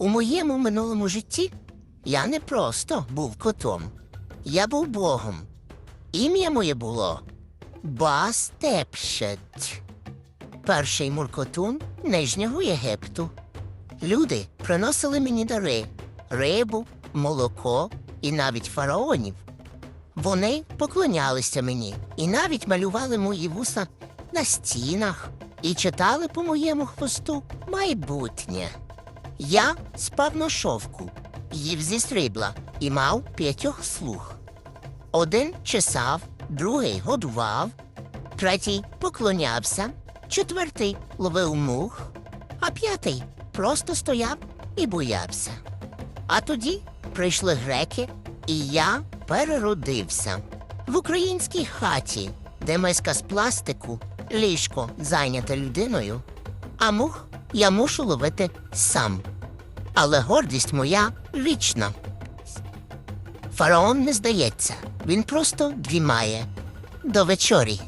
У моєму минулому житті я не просто був котом, я був богом. Ім'я моє було Бастепшет, перший муркотун Нижнього Єгипту. Люди приносили мені дари рибу, молоко і навіть фараонів. Вони поклонялися мені і навіть малювали мої вуса на стінах і читали по моєму хвосту майбутнє. Я спав на шовку, їв зі срібла і мав п'ятьох слуг. Один чесав, другий годував, третій поклонявся, четвертий ловив мух, а п'ятий просто стояв і боявся. А тоді прийшли греки, і я переродився в українській хаті, де миска з пластику, ліжко зайняте людиною, а мух я мушу ловити сам. Але гордість моя вічна. Фараон не здається, він просто дрімає до вечорі.